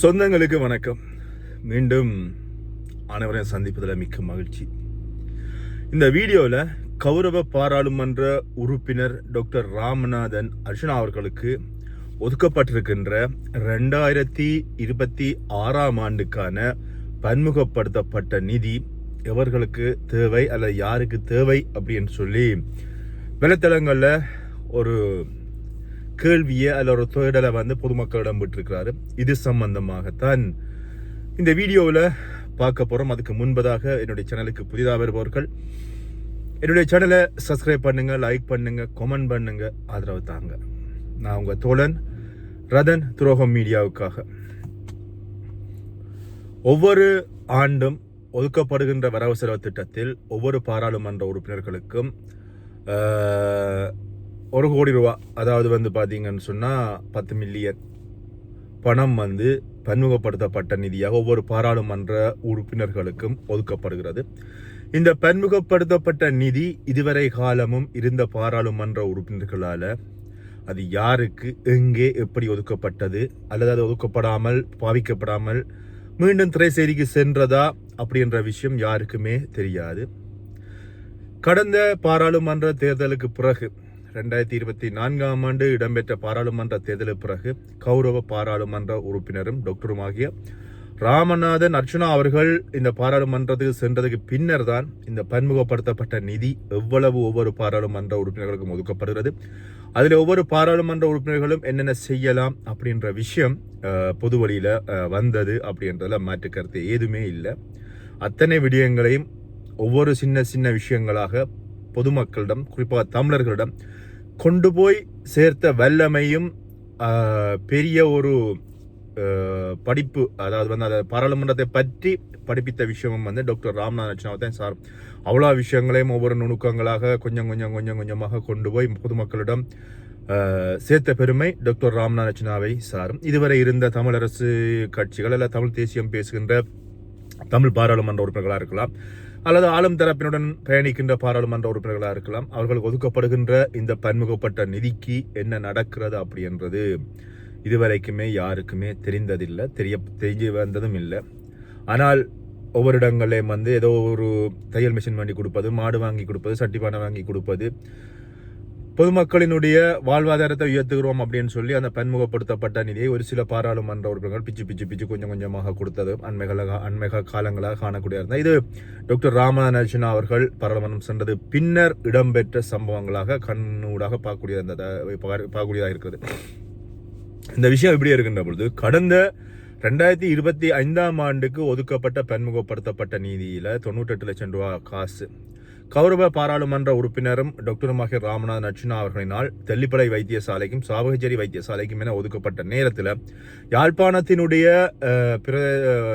சொந்தங்களுக்கு வணக்கம். மீண்டும் அனைவரையும் சந்திப்பதில் மிக்க மகிழ்ச்சி. இந்த வீடியோவில் கௌரவ பாராளுமன்ற உறுப்பினர் டாக்டர் ராமநாதன் அர்ஜுனா அவர்களுக்கு ஒதுக்கப்பட்டிருக்கின்ற ரெண்டாயிரத்தி இருபத்தி ஆறாம் ஆண்டுக்கான பன்முகப்படுத்தப்பட்ட நிதி எவர்களுக்கு தேவை அல்லது யாருக்கு தேவை அப்படின்னு சொல்லி வலைத்தளங்களில் ஒரு கேள்வியை அல்ல ஒரு தேடலை வந்து பொதுமக்களிடம் விட்டிருக்கிறாரு. இது சம்பந்தமாகத்தான் இந்த வீடியோவில் பார்க்க போகிறோம் அதுக்கு முன்பதாக என்னுடைய சேனலுக்கு புதிதாக வருபவர்கள் என்னுடைய சேனலை சப்ஸ்கிரைப் பண்ணுங்கள் லைக் பண்ணுங்கள் கமெண்ட் பண்ணுங்கள் ஆதரவு தாங்க. நான் உங்கள் தோழன் ரதன் துரோகம் மீடியாவுக்காக. ஒவ்வொரு ஆண்டும் ஒதுக்கப்படுகின்ற வரவு செலவு திட்டத்தில் ஒவ்வொரு பாராளுமன்ற உறுப்பினர்களுக்கும் ஒரு கோடி ரூபா. அதாவது வந்து பார்த்தீங்கன்னு சொன்னால் பத்து மில்லியன் பணம் வந்து பன்முகப்படுத்தப்பட்ட நிதியாக ஒவ்வொரு பாராளுமன்ற உறுப்பினர்களுக்கும் ஒதுக்கப்படுகிறது. இந்த பன்முகப்படுத்தப்பட்ட நிதி இதுவரை காலமும் இருந்த பாராளுமன்ற உறுப்பினர்களால் அது யாருக்கு எங்கே எப்படி ஒதுக்கப்பட்டது அல்லது அது ஒதுக்கப்படாமல் பாவிக்கப்படாமல் மீண்டும் திரைசேரிக்கு சென்றதா அப்படின்ற விஷயம் யாருக்குமே தெரியாது. கடந்த பாராளுமன்ற தேர்தலுக்கு பிறகு ரெண்டாயிரத்தி இருபத்தி நான்காம் ஆண்டு இடம்பெற்ற பாராளுமன்ற தேர்தலுக்கு பிறகு கௌரவ பாராளுமன்ற உறுப்பினரும் டாக்டருமாகிய ராமநாதன் அர்ச்சனா அவர்கள் இந்த பாராளுமன்றத்துக்கு சென்றதுக்கு பின்னர் தான் இந்த பன்முகப்படுத்தப்பட்ட நிதி எவ்வளவு ஒவ்வொரு பாராளுமன்ற உறுப்பினர்களுக்கும் ஒதுக்கப்படுகிறது. அதில் ஒவ்வொரு பாராளுமன்ற உறுப்பினர்களும் என்னென்ன செய்யலாம் அப்படின்ற விஷயம் பொது வழியில் வந்தது அப்படின்றதுல மாற்று கருத்து ஏதுமே இல்லை. அத்தனை விடயங்களையும் ஒவ்வொரு சின்ன சின்ன விஷயங்களாக பொதுமக்களிடம் குறிப்பாக தமிழர்களிடம் கொண்டு போய் சேர்த்த வல்லமையும் பெரிய ஒரு படிப்பு அதாவது வந்து அதை பாராளுமன்றத்தை பற்றி படிப்பித்த விஷயமும் வந்து டாக்டர் ராம்நாத் அர்ச்சனாவை தான் சார். அவ்வளோ விஷயங்களையும் ஒவ்வொரு நுணுக்கங்களாக கொஞ்சம் கொஞ்சம் கொஞ்சம் கொஞ்சமாக கொண்டு போய் பொதுமக்களிடம் சேர்த்த பெருமை டாக்டர் ராம்நாத் அர்ச்சனாவை சாரும் இதுவரை இருந்த தமிழரசு கட்சிகள் அல்ல தமிழ் தேசியம் பேசுகின்ற தமிழ் பாராளுமன்ற உறுப்பினர்களாக இருக்கலாம். அல்லது ஆளும் தரப்பினுடன் பயணிக்கின்ற பாராளுமன்ற உறுப்பினர்களாக இருக்கலாம். அவர்களுக்கு ஒதுக்கப்படுகின்ற இந்த பன்முகப்பட்ட நிதிக்கு என்ன நடக்கிறது அப்படின்றது இதுவரைக்குமே யாருக்குமே தெரிந்ததில்லை. தெரிய தெரிஞ்சு வந்ததும் இல்லை. ஆனால் ஒவ்வொரு இடங்களையும் வந்து ஏதோ ஒரு தையல் மிஷின் வாங்கி கொடுப்பது மாடு வாங்கி கொடுப்பது சட்டிப்பானை வாங்கி கொடுப்பது பொதுமக்களினுடைய வாழ்வாதாரத்தை உயர்த்துகிறோம் அப்படின்னு சொல்லி அந்த பன்முகப்படுத்தப்பட்ட நிதியை ஒரு சில பாராளுமன்ற உறுப்பினர்கள் பிச்சு பிச்சு பிச்சு கொஞ்சம் கொஞ்சமாக கொடுத்தது. அண்மைகளாக அண்மைக காலங்களாக காணக்கூடிய இருந்தால் இது டாக்டர் ராமநாதன் அவர்கள் பாராளுமன்றம் சென்றது. பின்னர் இடம்பெற்ற சம்பவங்களாக கண்ணூடாக பார்க்கக்கூடிய இருந்ததா பார்க்கக்கூடியதாக இருக்கிறது. இந்த விஷயம் எப்படி இருக்கின்ற பொழுது கடந்த ரெண்டாயிரத்தி இருபத்தி ஐந்தாம் ஆண்டுக்கு ஒதுக்கப்பட்ட பன்முகப்படுத்தப்பட்ட நீதியில் தொண்ணூற்றெட்டு லட்சம் ரூபாய் காசு கௌரவ பாராளுமன்ற உறுப்பினரும் டாக்டருமாக ராமநாதன் அர்ச்சுனா அவர்களினால் தெல்லிப்பளை வைத்தியசாலைக்கும் சாவகச்சேரி வைத்தியசாலைக்கும் என ஒதுக்கப்பட்ட நேரத்தில் யாழ்ப்பாணத்தினுடைய பிர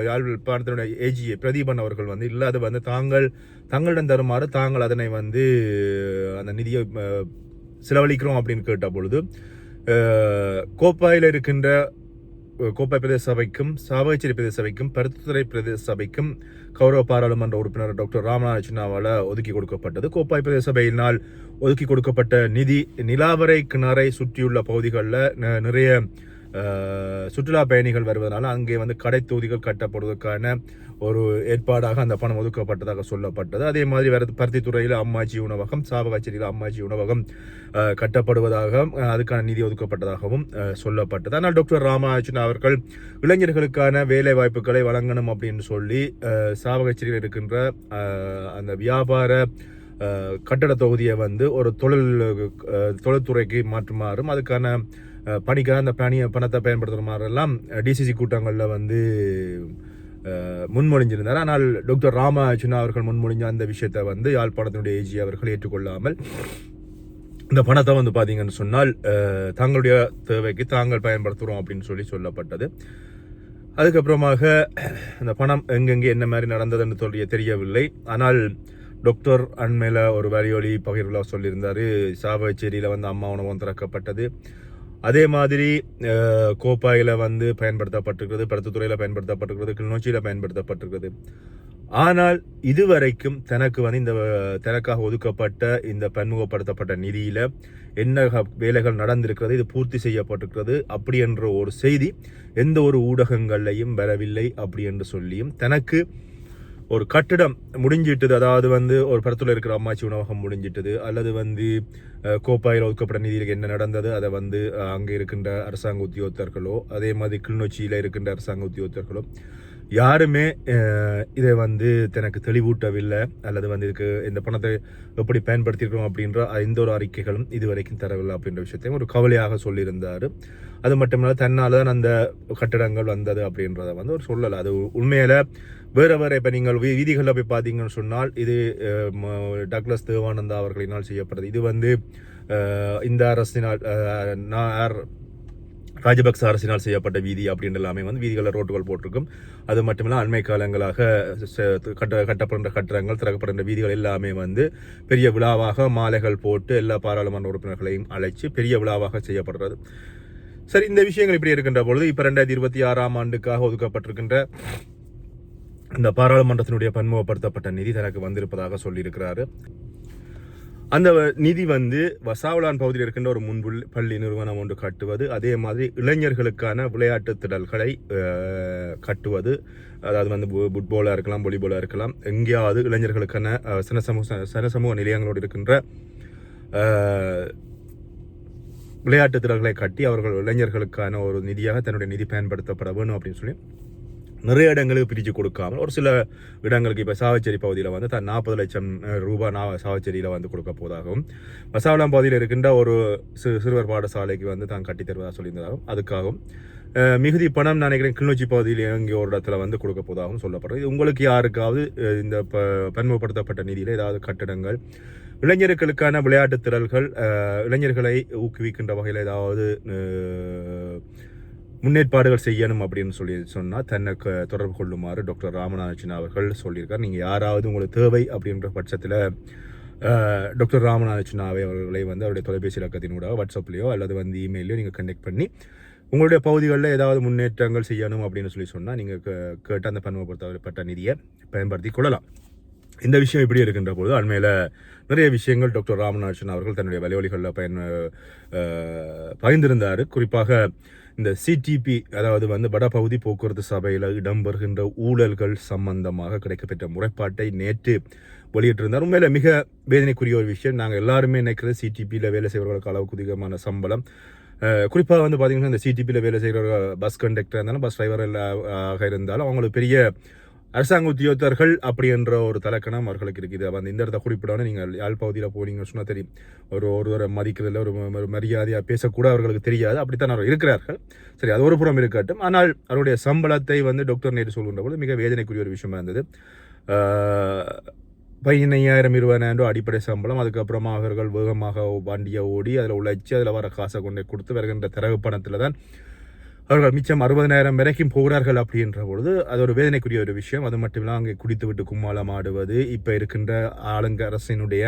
யாழ்ப்பாணத்தினுடைய ஏஜிஏ பிரதீபன் அவர்கள் வந்து இல்லை அது வந்து தாங்கள் தங்களிடம் தருமாறு தாங்கள் அதனை வந்து அந்த நிதியை செலவழிக்கிறோம் அப்படின்னு கேட்ட பொழுது கோப்பாயில் இருக்கின்ற கோப்பை கோப்பாய் பிரதேச சபைக்கும் சாவகச்சேரி பிரதேச சபைக்கும் பருத்தித்துறை பிரதேச சபைக்கும் கௌரவ பாராளுமன்ற உறுப்பினர் டாக்டர் ராமநாத சின்னாவால் ஒதுக்கி கொடுக்கப்பட்டது. கோப்பாய் பிரதேச சபையினால் ஒதுக்கி கொடுக்கப்பட்ட நிதி நிலாவரை கிணறை சுற்றியுள்ள பகுதிகளில் ந- நிறைய சுற்றுலா பயணிகள் வருவதனால அங்கே வந்து கடை தொகுதிகள் கட்டப்படுவதற்கான ஒரு ஏற்பாடாக அந்த பணம் ஒதுக்கப்பட்டதாக சொல்லப்பட்டது. அதே மாதிரி வேறு பருத்தித்துறையில் அம்மாஜி உணவகம் சாவகாச்சேரியில் அம்மாஜி உணவகம் கட்டப்படுவதாக அதுக்கான நிதி ஒதுக்கப்பட்டதாகவும் சொல்லப்பட்டது. ஆனால் டாக்டர் ராமாச்சன் அவர்கள் இளைஞர்களுக்கான வேலை வாய்ப்புகளை வழங்கணும் அப்படின்னு சொல்லி சாவகச்சேரியில் இருக்கின்ற அந்த வியாபார கட்டட தொகுதியை வந்து ஒரு தொழில் தொழில்துறைக்கு மாற்றுமாறும் அதுக்கான அஹ், அந்த பணியை பணத்தை பயன்படுத்துகிற மாதிரிலாம் டிசிசி கூட்டங்களில் வந்து முன்மொழிஞ்சிருந்தார். ஆனால் டாக்டர் ராமாச்சுனா அவர்கள் முன்மொழிஞ்ச அந்த விஷயத்தை வந்து யாழ்ப்பாணத்தினுடைய ஏஜி அவர்கள் ஏற்றுக்கொள்ளாமல் இந்த பணத்தை வந்து பார்த்தீங்கன்னு சொன்னால் தங்களுடைய தேவைக்கு தாங்கள் பயன்படுத்துகிறோம் அப்படின்னு சொல்லி சொல்லப்பட்டது. அதுக்கப்புறமாக இந்த பணம் எங்கெங்கே என்ன மாதிரி நடந்ததுன்னு சொல்லி தெரியவில்லை. ஆனால் டாக்டர் அண்மையில் ஒரு வரிவழி பகிர்வில் சொல்லியிருந்தார். சாவச்சேரியில் வந்து அம்மா உணவகம் திறக்கப்பட்டது. அதே மாதிரி கோப்பாயில் வந்து பயன்படுத்தப்பட்டிருக்கிறது படத்துத்துறையில் பயன்படுத்தப்பட்டிருக்கிறது கிளிநொச்சியில் பயன்படுத்தப்பட்டிருக்கிறது. ஆனால் இதுவரைக்கும் தனக்கு வந்து இந்த தனக்காக ஒதுக்கப்பட்ட இந்த பன்முகப்படுத்தப்பட்ட நிதியில் என்ன வேலைகள் நடந்திருக்கிறது இது பூர்த்தி செய்யப்பட்டிருக்கிறது அப்படி என்ற ஒரு செய்தி எந்த ஒரு ஊடகங்கள்லையும் வரவில்லை அப்படி என்று சொல்லியும் தனக்கு ஒரு கட்டிடம் முடிஞ்சிட்டது. அதாவது வந்து ஒரு படத்தில் இருக்கிற அம்மாச்சி உணவகம் முடிஞ்சிட்டது. அல்லது வந்து கோப்பாயில் ஒதுக்கப்பட்ட நிதியில் என்ன நடந்தது அதை வந்து அங்கே இருக்கின்ற அரசாங்க உத்தியோகத்தர்களோ அதே மாதிரி கிளிநொச்சியில் இருக்கின்ற அரசாங்க உத்தியோகத்தர்களோ யாருமே இதை வந்து தனக்கு தெளிவூட்டவில்லை அல்லது வந்து இதுக்கு இந்த பணத்தை எப்படி பயன்படுத்தியிருக்கிறோம் அப்படின்ற எந்த ஒரு அறிக்கைகளும் இதுவரைக்கும் தரவில்லை அப்படின்ற விஷயத்தையும் ஒரு கவலையாக சொல்லியிருந்தார். அது மட்டுமில்ல தன்னால் தான் அந்த கட்டடங்கள் வந்தது அப்படின்றத வந்து ஒரு சொல்லலை. அது உண்மையில் வேறு வேறு இப்போ நீங்கள் வீ- வீதிகளில் போய் பார்த்தீங்கன்னு சொன்னால் இது அஹ், டக்ளஸ் தேவானந்தா அவர்களினால் செய்யப்படுது. இது வந்து இந்த அரசினால் நான் ராஜபக்ச அரசினால் செய்யப்பட்ட வீதி அப்படின்ற எல்லாமே வந்து வீதிகளில் ரோட்டுகள் போட்டிருக்கும். அது மட்டுமில்ல அண்மை காலங்களாக கட்ட கட்டப்படுகின்ற கட்டடங்கள் திறக்கப்படுகின்ற வீதிகள் எல்லாமே வந்து பெரிய விழாவாக மாலைகள் போட்டு எல்லா பாராளுமன்ற உறுப்பினர்களையும் அழைச்சு பெரிய விழாவாக செய்யப்படுறது சரி இந்த விஷயங்கள் இப்படி இருக்கின்ற பொழுது இப்போ ரெண்டாயிரத்தி இருபத்தி ஆறாம் ஆண்டுக்காக ஒதுக்கப்பட்டிருக்கின்ற இந்த பாராளுமன்றத்தினுடைய பன்முகப்படுத்தப்பட்ட நிதி தனக்கு வந்திருப்பதாக சொல்லியிருக்கிறாரு. அந்த நிதி வந்து வசாவலான் பகுதியில் இருக்கின்ற ஒரு முன்புள் பள்ளி நிறுவனம் ஒன்று கட்டுவது அதே மாதிரி இளைஞர்களுக்கான விளையாட்டு திடல்களை கட்டுவது. அதாவது வந்து பு- ஃபுட்பாலாக இருக்கலாம் வாலிபாலாக இருக்கலாம். எங்கேயாவது இளைஞர்களுக்கான அஹ், சனசமூக சனசமூக நிலையங்களோடு இருக்கின்ற விளையாட்டு திடல்களை கட்டி அவர்கள் இளைஞர்களுக்கான ஒரு நிதியாக தன்னுடைய நிதி பயன்படுத்தப்பட வேணும் அப்படின்னு சொல்லி நிறைய இடங்களுக்கு பிரித்து கொடுக்காமல் ஒரு சில இடங்களுக்கு இப்போ சாவச்சேரி பகுதியில் வந்து தான் நாற்பது லட்சம் ரூபாய் நான் சாவச்சேரியில் வந்து கொடுக்க போவதாகவும் வசாவலாம் பகுதியில் இருக்கின்ற ஒரு சிறு சிறுவர் பாடசாலைக்கு வந்து தான் கட்டித்தருவதாக சொல்லியிருந்ததாகவும் அதுக்காகவும் மிகுதி பணம் நான் நினைக்கிறேன் கிளிநொச்சி பகுதியில் இங்கே ஒரு இடத்துல வந்து கொடுக்க போவதாகவும் சொல்லப்படுறது இது உங்களுக்கு யாருக்காவது இந்த ப பன்முகப்படுத்தப்பட்ட நிதியில் ஏதாவது கட்டடங்கள் இளைஞர்களுக்கான விளையாட்டு திறல்கள் இளைஞர்களை ஊக்குவிக்கின்ற வகையில் ஏதாவது முன்னேற்பாடுகள் செய்யணும் அப்படின்னு சொல்லி சொன்னால் தன்னை தொடர்பு கொள்ளுமாறு டாக்டர் ராமநாதன் அவர்கள் சொல்லியிருக்கார். நீங்கள் யாராவது உங்களுக்கு தேவை அப்படின்ற பட்சத்தில் டாக்டர் ராமநாதன் அவர்களை வந்து அவருடைய தொலைபேசி இலக்கத்தினூடாக வாட்ஸ்அப்லேயோ அல்லது வந்து இமெயிலையோ நீங்கள் கண்டெக்ட் பண்ணி உங்களுடைய பகுதிகளில் ஏதாவது முன்னேற்றங்கள் செய்யணும் அப்படின்னு சொல்லி சொன்னால் நீங்கள் கேட்டு அந்த பன்முகப்படுத்தப்பட்ட நிதியை பயன்படுத்தி கொள்ளலாம். இந்த விஷயம் இப்படி இருக்கின்ற பொழுது அண்மையில் நிறைய விஷயங்கள் டாக்டர் ராமநாதன் அவர்கள் தன்னுடைய வலைவழிகளில் பயன் பகிர்ந்திருந்தார் குறிப்பாக இந்த சிடிபி அதாவது வந்து வடபகுதி போக்குவரத்து சபையில் இடம்பெறுகின்ற ஊழல்கள் சம்பந்தமாக கிடைக்கப்பெற்ற முறைப்பாட்டை நேற்று வெளியிட்டிருந்தார். உண்மையில் மிக வேதனைக்குரிய ஒரு விஷயம். நாங்கள் எல்லாருமே நினைக்கிறது சிடிபியில் வேலை செய்வர்களுக்கு அளவுக்கு அதிகமான சம்பளம். குறிப்பாக வந்து பார்த்தீங்கன்னா இந்த சிடிபியில் வேலை செய்கிற பஸ் கண்டக்டராக இருந்தாலும் பஸ் டிரைவர் ஆக இருந்தாலும் அவங்களுக்கு பெரிய அரசாங்க உத்தியோகத்தர்கள் அப்படி என்ற ஒரு தலக்கணம் அவர்களுக்கு இருக்குது. அப்ப அந்த இந்த இடத்த குறிப்பிடணும் நீங்கள் யாழ் பகுதியில் போனீங்கன்னு சொன்னால் தெரியும் ஒரு ஒருவரை மதிக்கிறதில்ல ஒரு ஒரு மரியாதையாக பேசக்கூட அவர்களுக்கு தெரியாது. அப்படித்தான் அவர் இருக்கிறார்கள். சரி அது ஒரு புறம் இருக்கட்டும். ஆனால் அவருடைய சம்பளத்தை வந்து டாக்டர் நேற்று சொல்கின்ற போது மிக வேதனைக்குரிய ஒரு விஷயமா இருந்தது. பதினையாயிரம் இருபதாயிரம் அடிப்படை சம்பளம். அதுக்கப்புறமா அவர்கள் வேகமாக வண்டியை ஓடி அதில் உழைச்சி அதில் வர காசை கொண்டு கொடுத்து வருகின்ற தரவு பணத்தில் தான் அவர்கள் மிச்சம் அறுபதனாயிரம் வரைக்கும் போகிறார்கள் அப்படின்ற பொழுது அது ஒரு வேதனைக்குரிய ஒரு விஷயம். அது மட்டும் இல்லாமல் அங்கே குடித்து விட்டு கும்மாளம் ஆடுவது இப்போ இருக்கின்ற ஆளுங்க அரசினுடைய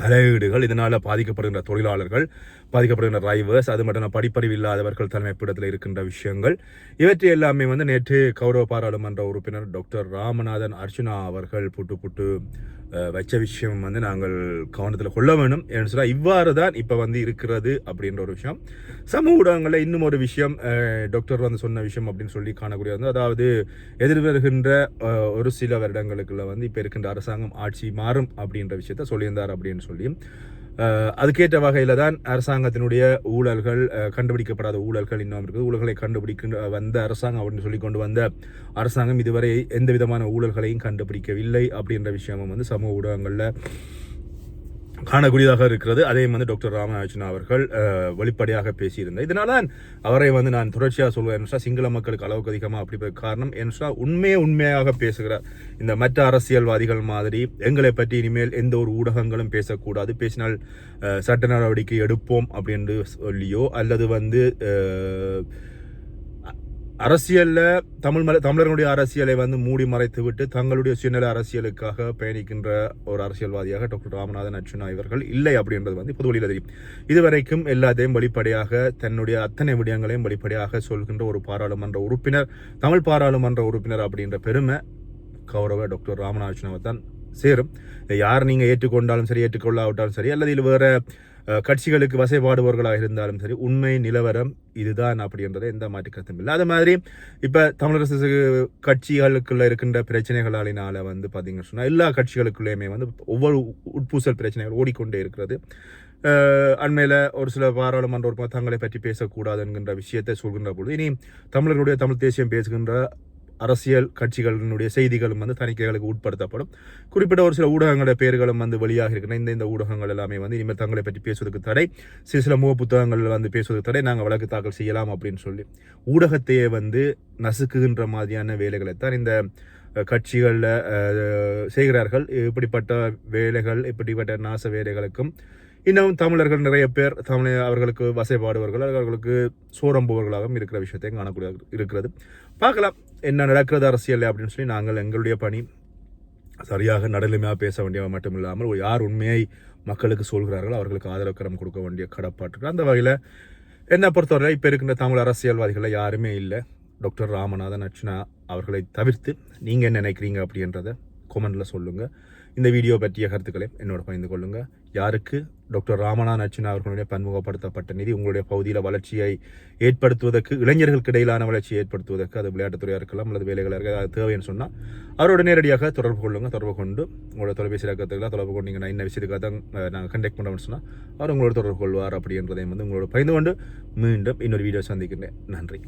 தலையீடுகள் இதனால் பாதிக்கப்படுகின்ற தொழிலாளர்கள் பாதிக்கப்படுகின்ற டிரைவர்ஸ் அது மட்டும் படிப்பறிவு இல்லாதவர்கள் தலைமைப்பிடத்தில் இருக்கின்ற விஷயங்கள். இவற்றை எல்லாமே வந்து நேற்று கௌரவ பாராளுமன்ற உறுப்பினர் டாக்டர் ராமநாதன் அர்ச்சுனா அவர்கள் புட்டு புட்டு வச்ச விஷயம் வந்து நாங்கள் கவனத்தில் கொள்ள வேணும். ஏன்னு சொன்னால் இவ்வாறு தான் இப்போ வந்து இருக்கிறது அப்படின்ற ஒரு விஷயம். சமூக ஊடகங்களில் இன்னும் ஒரு விஷயம் டாக்டர் வந்து சொன்ன விஷயம் அப்படின்னு சொல்லி காணக்கூடிய வந்து அதாவது எதிர்வருகின்ற ஒரு சில வருடங்களுக்குள்ள வந்து இப்போ இருக்கின்ற அரசாங்கம் ஆட்சி மாறும் அப்படின்ற விஷயத்த சொல்லியிருந்தார் அப்படின்னு சொல்லி. அதுக்கேற்ற வகையில் தான் அரசாங்கத்தினுடைய ஊழல்கள் அஹ், கண்டுபிடிக்கப்படாத ஊழல்கள் இன்னும் இருக்குது. ஊழல்களை கண்டுபிடிக்க வந்த அரசாங்கம் அப்படின்னு சொல்லி கொண்டு வந்த அரசாங்கம் இதுவரை எந்த விதமான ஊழல்களையும் கண்டுபிடிக்கவில்லை அப்படின்ற விஷயமும் வந்து சமூக ஊடகங்களில் காணக்கூடியதாக இருக்கிறது. அதே வந்து டாக்டர் ராமநாதன் அவர்கள் வெளிப்படையாக பேசியிருந்தார். இதனால அவரை வந்து நான் தொடர்ச்சியாக சொல்வேன். என்றால் சிங்கள மக்களுக்கு அளவுக்கு அதிகமாக அப்படி போய் காரணம். என்றால் உண்மையை உண்மையாக பேசுகிறார். இந்த மற்ற அரசியல்வாதிகள் மாதிரி எங்களை பற்றி இனிமேல் எந்த ஒரு ஊடகங்களும் பேசக்கூடாது. பேசினால் சட்ட நடவடிக்கை எடுப்போம் அப்படின்னு சொல்லியோ அல்லது வந்து அரசியலில் தமிழ் மலை தமிழர்களுடைய அரசியலை வந்து மூடி மறைத்து விட்டு தங்களுடைய சுயநல அரசியலுக்காக பயணிக்கின்ற ஒரு அரசியல்வாதியாக டாக்டர் ராமநாதன் அர்ச்சுனா இவர்கள் இல்லை அப்படின்றது வந்து பொது வழியில் தெரியும். இதுவரைக்கும் எல்லாத்தையும் வெளிப்படையாக தன்னுடைய அத்தனை விடயங்களையும் வெளிப்படையாக சொல்கின்ற ஒரு பாராளுமன்ற உறுப்பினர் தமிழ் பாராளுமன்ற உறுப்பினர் அப்படின்ற பெருமை கௌரவ டாக்டர் ராமநாதன் தான் சேரும். யார் நீங்கள் ஏற்றுக்கொண்டாலும் சரி ஏற்றுக்கொள்ளாவிட்டாலும் சரி அல்லது இது வேறு கட்சிகளுக்கு வசைபாடுபவர்களாக இருந்தாலும் சரி உண்மை நிலவரம் இதுதான் அப்படின்றத எந்த மாற்று கருத்தும் இல்லை. அது மாதிரி இப்போ தமிழரசு கட்சிகளுக்குள்ள இருக்கின்ற பிரச்சனைகளாலினால வந்து பார்த்தீங்கன்னு சொன்னால் எல்லா கட்சிகளுக்குள்ளேயுமே வந்து ஒவ்வொரு உட்பூசல் பிரச்சனைகள் ஓடிக்கொண்டே இருக்கிறது. அண்மையில் ஒரு சில பாராளுமன்ற உறுப்பினர் தங்களை பற்றி பேசக்கூடாது என்கின்ற விஷயத்தை சொல்கின்ற பொழுது இனி தமிழர்களுடைய தமிழ் தேசியம் பேசுகின்ற அரசியல் கட்சிகளினுடைய செய்திகளும் வந்து தணிக்கைகளுக்கு உட்படுத்தப்படும். குறிப்பிட்ட ஒரு சில ஊடகங்களோட பெயர்களும் வந்து வெளியாக இருக்கின்றன. இந்த இந்த ஊடகங்கள் எல்லாமே வந்து இனிமேல் தங்களை பற்றி பேசுவதற்கு தடை. சில சில முக புத்தகங்கள் வந்து பேசுவதற்கு தடை. நாங்கள் வழக்கு தாக்கல் செய்யலாம் அப்படின்னு சொல்லி. ஊடகத்தையே வந்து நசுக்குகின்ற மாதிரியான வேலைகளை தான் இந்த கட்சிகளில் செய்கிறார்கள். இப்படிப்பட்ட வேலைகள் இப்படிப்பட்ட நாச வேலைகளுக்கும் இன்னும் தமிழர்கள் நிறைய பேர் தமிழ் அவர்களுக்கு வசைபாடுவர்கள் அவர்களுக்கு சோரம்புவர்களாகவும் இருக்கிற விஷயத்தையும் காணக்கூடிய இருக்கிறது. பார்க்கலாம். என்ன நடக்கிறது அரசியல் அப்படின்னு சொல்லி நாங்கள் எங்களுடைய பணி சரியாக நடுநிலைமையாக பேச வேண்டியவ மட்டும் இல்லாமல் யார் உண்மையை மக்களுக்கு சொல்கிறார்களோ அவர்களுக்கு ஆதரவு கரம் கொடுக்க வேண்டிய கடப்பாட்டு அந்த வகையில் என்னை பொறுத்தவரை இப்போ இருக்கின்ற தமிழ் அரசியல்வாதிகளில் யாருமே இல்லை. டாக்டர் ராமநாதன் அர்ச்சனா அவர்களை தவிர்த்து நீங்கள் என்ன நினைக்கிறீங்க அப்படின்றத கொமெண்டில் சொல்லுங்கள் இந்த வீடியோ பற்றிய கருத்துக்களை என்னோட பகிர்ந்து கொள்ளுங்கள் யாருக்கு? டாக்டர் ராமநாதன் அர்ச்சனா அவர்களுடைய பன்முகப்படுத்தப்பட்ட நிதி உங்களுடைய பகுதியில் வளர்ச்சியை ஏற்படுத்துவதற்கு இளைஞர்களுக்கு இடையிலான வளர்ச்சியை ஏற்படுத்துவதற்கு அது விளையாட்டுத்துறையாக இருக்கலாம் அல்லது வேலைகளாக இருக்கலாம் அது தேவைன்னு சொன்னால் அவரோட நேரடியாக தொடர்பு கொள்ளுங்கள் தொடர்பு கொண்டு உங்களோட தொலைபேசி இலக்கத்துக்குள்ள தொடர்பு கொண்டு நீங்கள் என்ன விஷயத்துக்காக தான் நாங்கள் கண்டெக்ட் பண்ணுறோம்னு சொன்னால் அவர் உங்களோட தொடர்பு கொள்வார் அப்படின்றதையும் வந்து உங்களோட பயந்து கொண்டு மீண்டும் இன்னொரு வீடியோ சந்திக்கின்றேன் நன்றி.